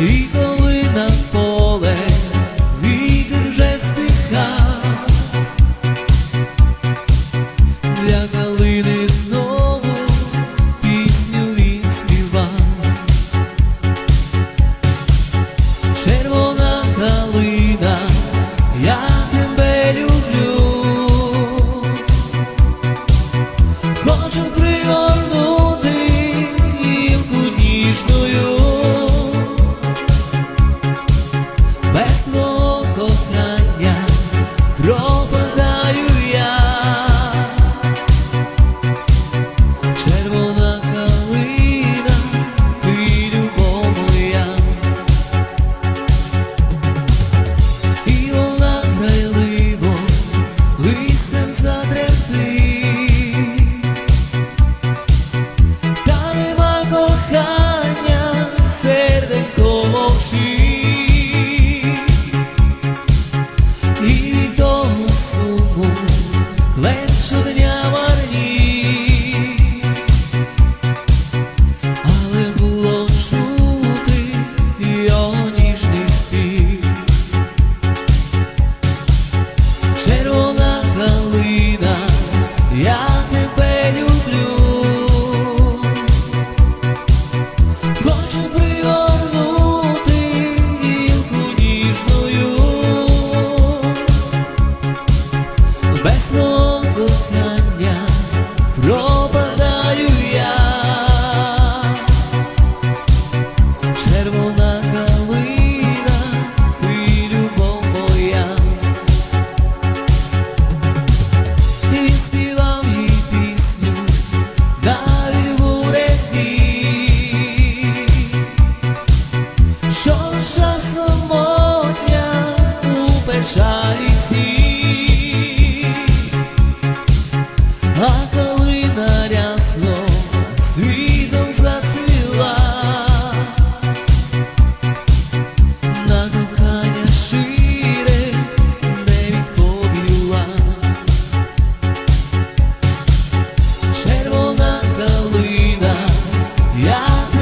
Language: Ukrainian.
一个 печаліці, а калина рясно цвітом зацвіла, на кохання шире не відповіла. Червона калина, я